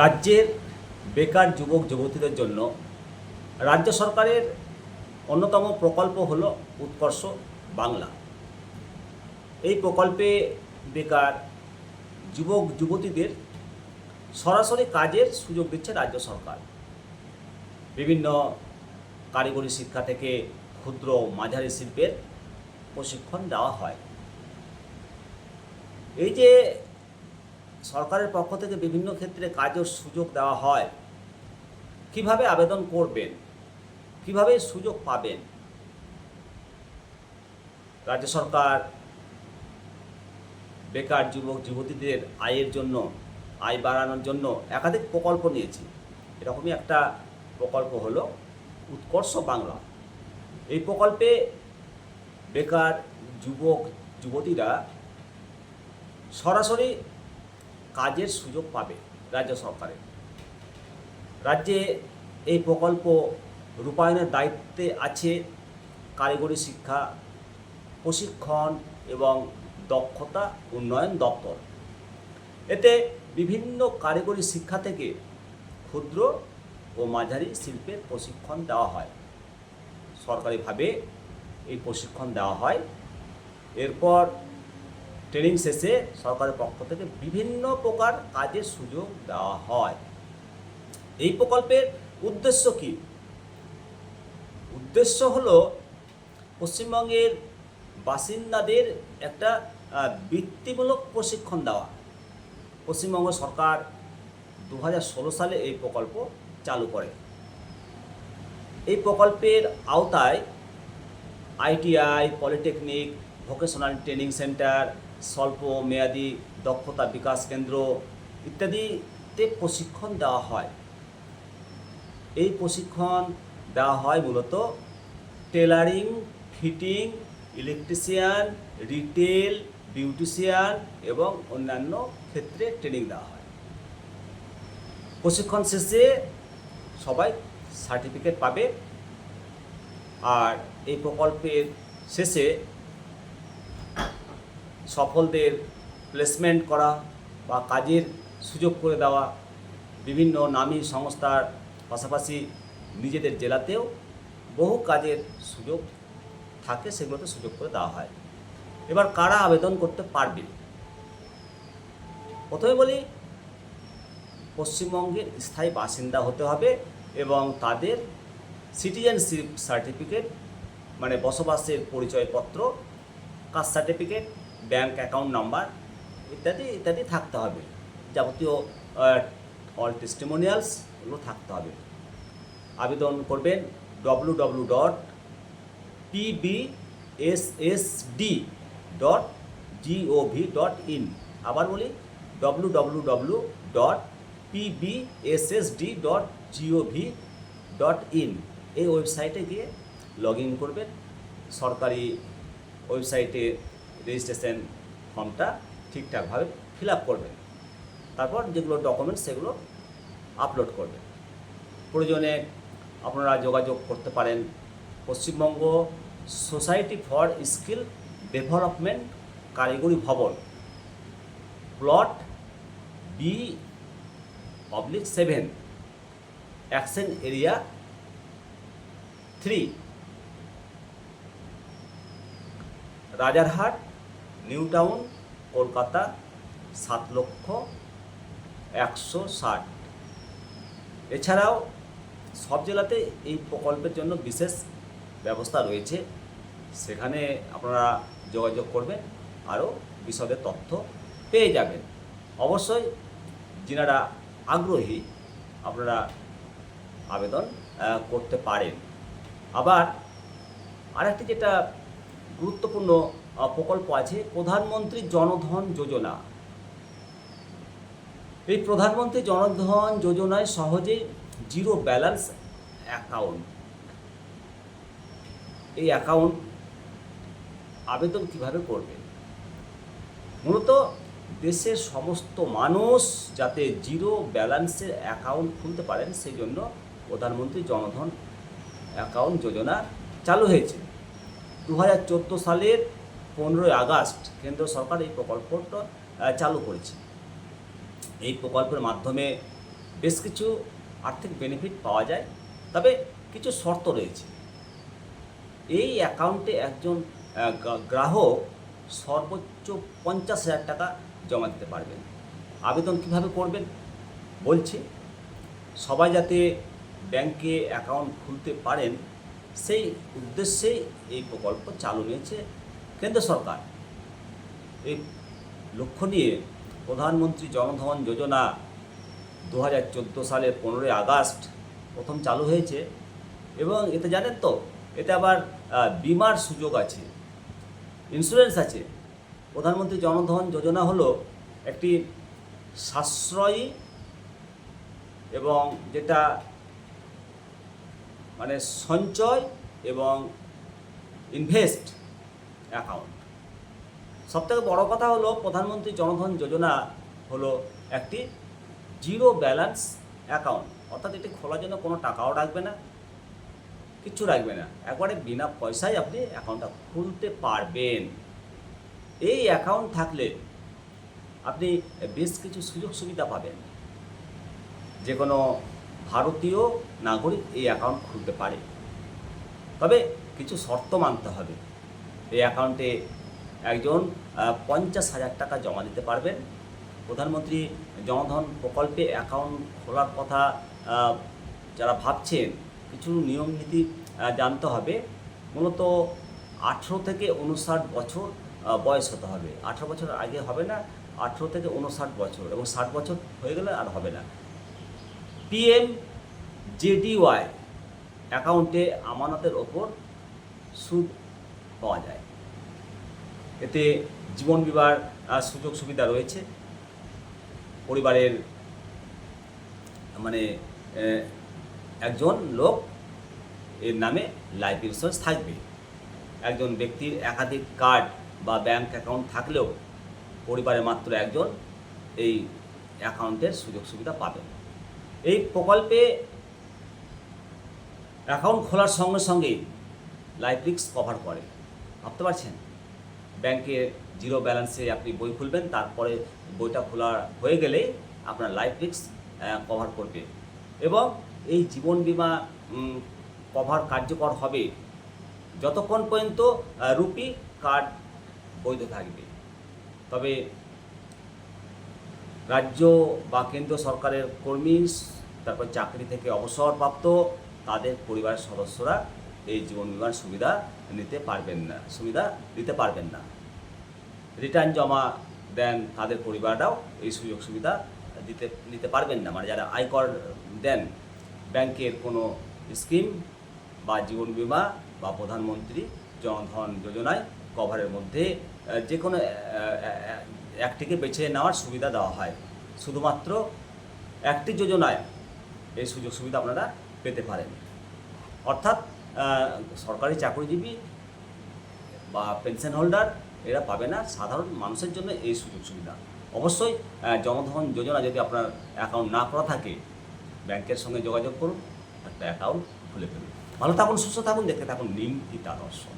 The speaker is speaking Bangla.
রাজ্যের বেকার যুবক যুবতীদের জন্য রাজ্য সরকারের অন্যতম প্রকল্প হলো উৎকর্ষ বাংলা। এই প্রকল্পে বেকার যুবক যুবতীদের সরাসরি কাজের সুযোগ দিচ্ছে রাজ্য সরকার। বিভিন্ন কারিগরি শিক্ষা থেকে ক্ষুদ্র মাঝারি শিল্পের প্রশিক্ষণ দেওয়া হয়। এই যে সরকারের পক্ষ থেকে বিভিন্ন ক্ষেত্রে কাজের সুযোগ দেওয়া হয়। কীভাবে আবেদন করবেন? কীভাবে সুযোগ পাবেন? রাজ্য সরকার বেকার যুবক, যুবতীদের আয়ের জন্য, আয় বাড়ানোর জন্য একাধিক প্রকল্প নিয়েছে। এরকমই একটা প্রকল্প হলো উৎকর্ষ বাংলা। এই প্রকল্পে বেকার, যুবক, যুবতীরা সরাসরি কাজের সুযোগ পাবে রাজ্য সরকারের। রাজ্যে এই প্রকল্প রূপায়ণের দায়িত্বে আছে কারিগরি শিক্ষা, প্রশিক্ষণ এবং দক্ষতা উন্নয়ন দপ্তর। এতে বিভিন্ন কারিগরি শিক্ষা থেকে ক্ষুদ্র ও মাঝারি শিল্পের প্রশিক্ষণ দেওয়া হয়। সরকারিভাবে এই প্রশিক্ষণ দেওয়া হয়। এরপর ট্রেনিং শেষে সরকারের পক্ষ থেকে বিভিন্ন প্রকার কাজের সুযোগ দেওয়া হয়। এই প্রকল্পের উদ্দেশ্য কি? উদ্দেশ্য হলো পশ্চিমবঙ্গের বাসিন্দাদের একটা বৃত্তিমূলক প্রশিক্ষণ দেওয়া। পশ্চিমবঙ্গ সরকার দু হাজার ষোলো সালে এই প্রকল্প চালু করে। এই প্রকল্পের আওতায় ITI, polytechnic vocational training centre স্বল্প মেয়াদি দক্ষতা বিকাশ কেন্দ্র ইত্যাদিতে প্রশিক্ষণ দেওয়া হয়। এই প্রশিক্ষণ দেওয়া হয় মূলত tailoring fitting electrician retail beautician এবং অন্যান্য ক্ষেত্রে ট্রেনিং দেওয়া হয়। প্রশিক্ষণ শেষে সবাই সার্টিফিকেট পাবে। আর এই প্রকল্পের শেষে সফলদের প্লেসমেন্ট করা বা কাজের সুযোগ করে দেওয়া বিভিন্ন নামী সংস্থার পাশাপাশি নিজেদের জেলাতেও বহু কাজের সুযোগ থাকে, সেগুলোতে সুযোগ করে দেওয়া হয়। এবার কারা আবেদন করতে পারবে? প্রথমে বলি, পশ্চিমবঙ্গের স্থায়ী বাসিন্দা হতে হবে এবং তাদের সিটিজেনশিপ সার্টিফিকেট মানে বসবাসের পরিচয়পত্র, caste certificate bank account number, ইত্যাদি ইত্যাদি থাকতে হবে। যাবতীয় অল টেস্টিমোনিয়ালস এগুলো থাকতে হবে। আবেদন করবেন W W dot PBSSD dot GOV dot in আবার বলি W W W dot PBSSD dot GOV dot in এই ওয়েবসাইটে গিয়ে লগ ইন করবেন। সরকারি ওয়েবসাইটে রেজিস্ট্রেশন ফর্মটা ঠিকঠাকভাবে ফিল আপ করবেন তারপর যেগুলো ডকুমেন্টস সেগুলো আপলোড করবেন প্রয়োজনে আপনারা যোগাযোগ করতে পারেন। Paschimbanga society for skill development Karigori Bhavan plot B public seven action area three Rajarhat new town, Kolkata, সাত লক্ষ একশো ষাট। এছাড়াও সব জেলাতে এই প্রকল্পের জন্য বিশেষ ব্যবস্থা রয়েছে। সেখানে আপনারা যোগাযোগ করবেন, আরও বিশদে তথ্য পেয়ে যাবেন। অবশ্যই যিনারা আগ্রহী, আপনারা আবেদন করতে পারেন। আবার আরেকটি যেটা গুরুত্বপূর্ণ প্রকল্প আছে প্রধানমন্ত্রী জনধন যোজনা। এই প্রধানমন্ত্রী জনধন যোজনায় সহজে জিরো ব্যালেন্স অ্যাকাউন্ট। এই অ্যাকাউন্ট আবেদন কীভাবে করবে? মূলত দেশের সমস্ত মানুষ যাতে জিরো ব্যালেন্সের অ্যাকাউন্ট খুলতে পারেন, সেই জন্য প্রধানমন্ত্রী জনধন অ্যাকাউন্ট যোজনা চালু হয়েছে। দু হাজার চোদ্দ সালের পনেরোই আগস্ট কেন্দ্র সরকার এই প্রকল্পটা চালু করেছে। এই প্রকল্পের মাধ্যমে বেশ কিছু আর্থিক বেনিফিট পাওয়া যায়, তবে কিছু শর্ত রয়েছে। এই অ্যাকাউন্টে একজন গ্রাহক সর্বোচ্চ পঞ্চাশ হাজার টাকা জমা দিতে পারবেন। আবেদন কীভাবে করবেন? বলছি, সবাই যাতে ব্যাংকে অ্যাকাউন্ট খুলতে পারেন, সেই উদ্দেশ্যেই এই প্রকল্প চালু নিয়েছে কেন্দ্র সরকার। এই লক্ষ্য নিয়ে প্রধানমন্ত্রী জনধন যোজনা দু হাজার চোদ্দ সালের পনেরোই আগস্ট প্রথম চালু হয়েছে এবং এতে জানেন তো, এতে আবার বিমার সুযোগ আছে ইন্স্যুরেন্স আছে। প্রধানমন্ত্রী জনধন যোজনা হলো একটি সাশ্রয়ী এবং যেটা মানে সঞ্চয় এবং ইনভেস্ট অ্যাকাউন্ট সবথেকে বড় কথা হলো প্রধানমন্ত্রী জনধন যোজনা হলো একটি জিরো ব্যালেন্স অ্যাকাউন্ট অর্থাৎ এটি খোলার জন্য কোনো টাকাও রাখবে না, কিচ্ছু রাখবে না। একবারে বিনা পয়সায় আপনি অ্যাকাউন্টটা খুলতে পারবেন। এই অ্যাকাউন্ট থাকলে আপনি বেশ কিছু সুযোগ সুবিধা পাবেন। যে কোনো ভারতীয় নাগরিক এই অ্যাকাউন্ট খুলতে পারে। তবে কিছু শর্ত মানতে হবে। এই অ্যাকাউন্টে একজন পঞ্চাশ হাজার টাকা জমা দিতে পারবেন। প্রধানমন্ত্রী জনধন প্রকল্পে অ্যাকাউন্ট খোলার কথা যারা ভাবছেন, কিছু নিয়ম নীতি জানতে হবে। মূলত আঠেরো থেকে উনষাট বছর বয়স হতে হবে। আঠেরো বছর আগে হবে না, আঠেরো থেকে উনষাট বছর এবং ষাট বছর হয়ে গেলে আর হবে না। পিএম জেডিওয়াই অ্যাকাউন্টে আমানতের ওপর সুদ পাওয়া যায়। এতে জীবন বিমার সুযোগ সুবিধা রয়েছে। পরিবারের মানে একজন লোক এর নামে লাইফ ইন্স্যুরেন্স থাকবে। একজন ব্যক্তির একাধিক কার্ড বা ব্যাংক অ্যাকাউন্ট থাকলেও পরিবারে মাত্র একজন এই অ্যাকাউন্টের সুযোগ সুবিধা পাবেন। এই প্রকল্পে অ্যাকাউন্ট খোলার সঙ্গে সঙ্গেই লাইফ রিস্ক কভার করে। ভাবতে পারছেন? ব্যাংকে জিরো ব্যালেন্সে আপনি বই খুলবেন, তারপরে বইটা খোলা হয়ে গেলেই আপনার লাইফ রিস্ক কভার করবে। এবং এই জীবন বিমা কভার কার্যকর হবে যতক্ষণ পর্যন্ত রুপি কার্ড বৈধ থাকবে। তবে রাজ্য বা কেন্দ্র সরকারের কর্মী, তারপর চাকরি থেকে অবসরপ্রাপ্ত, তাদের পরিবারের সদস্যরা এই জীবন বিমার সুবিধা নিতে পারবেন না, সুবিধা দিতে পারবেন না। রিটার্ন জমা দেন তাদের পরিবাররাও এই সুযোগ সুবিধা দিতে, নিতে পারবেন না। মানে যারা আয়কর দেন, ব্যাংকের কোনো স্কিম বা জীবন বিমা বা প্রধানমন্ত্রী জনধন যোজনায় কভারের মধ্যে যে কোনো একটিকে বেছে নেওয়ার সুবিধা দেওয়া হয়। শুধুমাত্র একটি যোজনায় এই সুযোগ সুবিধা আপনারা পেতে পারেন। অর্থাৎ সরকারি চাকরিজীবী বা পেনশন হোল্ডার, এরা পাবে না সাধারণ মানুষের জন্য এই সুযোগ সুবিধা। অবশ্যই জনধন যোজনা যদি আপনার অ্যাকাউন্ট না করা থাকে, ব্যাংকের সঙ্গে যোগাযোগ করুন, একটা অ্যাকাউন্ট খুলে ফেলুন। ভালো থাকুন, সুস্থ থাকুন, দেখতে থাকুন নিম দর্শন।